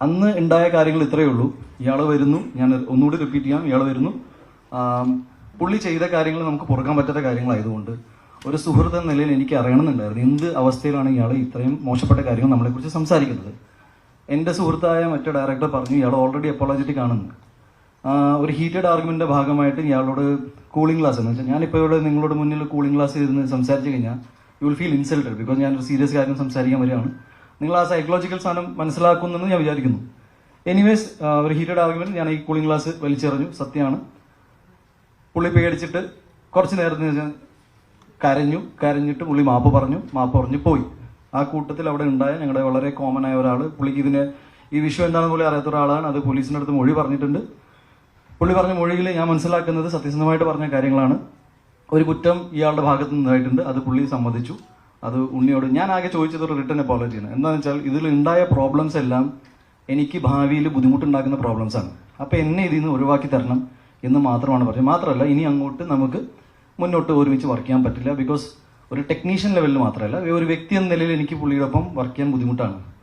അന്ന് ഉണ്ടായ കാര്യങ്ങൾ ഇത്രയേ ഉള്ളൂ. ഇയാൾ വരുന്നു. ഞാൻ ഒന്നുകൂടി റിപ്പീറ്റ് ചെയ്യാം. ഇയാൾ വരുന്നു. പുള്ളി ചെയ്ത കാര്യങ്ങൾ നമുക്ക് പുറക്കാൻ പറ്റാത്ത കാര്യങ്ങളായതുകൊണ്ട് ഒരു സുഹൃത്ത് എന്ന നിലയിൽ എനിക്ക് അറിയണമെന്നുണ്ടായിരുന്നു. എന്ത് അവസ്ഥയിലാണ് ഇയാൾ ഇത്രയും മോശപ്പെട്ട കാര്യങ്ങൾ നമ്മളെക്കുറിച്ച് സംസാരിക്കുന്നത്? എന്റെ സുഹൃത്തായ മറ്റു ഡയറക്ടർ പറഞ്ഞു ഇയാൾ ഓൾറെഡി അപ്പോളജറ്റിക് ആണെന്ന്. ഒരു ഹീറ്റഡ് ആർഗ്യുമെന്റിന്റെ ഭാഗമായിട്ട് ഇയാളോട് കൂളിംഗ് ഗ്ലാസ് എന്ന് വെച്ചാൽ ഞാനിപ്പോൾ ഇവിടെ നിങ്ങളോട് മുന്നിൽ കൂളിംഗ് ഗ്ലാസ് ഇരുന്ന് സംസാരിച്ചു കഴിഞ്ഞാൽ you will feel insulted because ഞാൻ ഒരു സീരിയസ് കാര്യം സംസാരിക്കാൻ വരികയാണ്. നിങ്ങൾ ആ സൈക്കോളജിക്കൽ സാധനം മനസ്സിലാക്കുന്നെന്ന് ഞാൻ വിചാരിക്കുന്നു. എനിവേസ് ഒരു ഹീറ്റഡ് ആർഗ്യുമെന്റ് ഞാൻ ഈ കൂളിംഗ് ഗ്ലാസ് വലിച്ചെറിഞ്ഞു. സത്യമാണ്. പുള്ളി പേടിച്ചിട്ട് കുറച്ച് നേരത്തിന് കരഞ്ഞു. കരഞ്ഞിട്ട് പുള്ളി മാപ്പ് പറഞ്ഞു. മാപ്പ് പറഞ്ഞു പോയി. ആ കൂട്ടത്തിൽ അവിടെ ഉണ്ടായ ഞങ്ങളുടെ വളരെ കോമൺ ആയ ഒരാൾ പുള്ളിക്ക് ഇതിന് ഈ വിഷയം എന്താണെന്ന് പോലും അറിയാത്ത ഒരാളാണ്. അത് പോലീസിന്റെ അടുത്ത് മൊഴി പറഞ്ഞിട്ടുണ്ട്. പുള്ളി പറഞ്ഞ മൊഴിയിൽ ഞാൻ മനസ്സിലാക്കുന്നത് സത്യസന്ധമായിട്ട് പറഞ്ഞ കാര്യങ്ങളാണ്. ഒരു കുറ്റം ഇയാളുടെ ഭാഗത്തു നിന്നായിട്ടുണ്ട്. അത് പുള്ളി സമ്മതിച്ചു. അത് ഉണ്ണിയോട്. ഞാൻ ആകെ ചോദിച്ചത് ഒരു റിട്ടേൺ അപ്പോളജിയാണ് എന്താണെന്ന് വെച്ചാൽ ഇതിൽ ഉണ്ടായ പ്രോബ്ലംസ് എല്ലാം എനിക്ക് ഭാവിയിൽ ബുദ്ധിമുട്ടുണ്ടാക്കുന്ന പ്രോബ്ലംസ് ആണ്. അപ്പോൾ എന്നെ ഇതിൽ നിന്ന് ഒഴിവാക്കി തരണം എന്ന് മാത്രമാണ് പറഞ്ഞത്. മാത്രമല്ല ഇനി അങ്ങോട്ട് നമുക്ക് മുന്നോട്ട് ഒരുമിച്ച് വർക്ക് ചെയ്യാൻ പറ്റില്ല. ബിക്കോസ് ഒരു ടെക്നീഷ്യൻ ലെവലിൽ മാത്രമല്ല ഒരു വ്യക്തി എന്ന നിലയിൽ എനിക്ക് പുള്ളിയോടൊപ്പം വർക്ക് ചെയ്യാൻ ബുദ്ധിമുട്ടാണ്.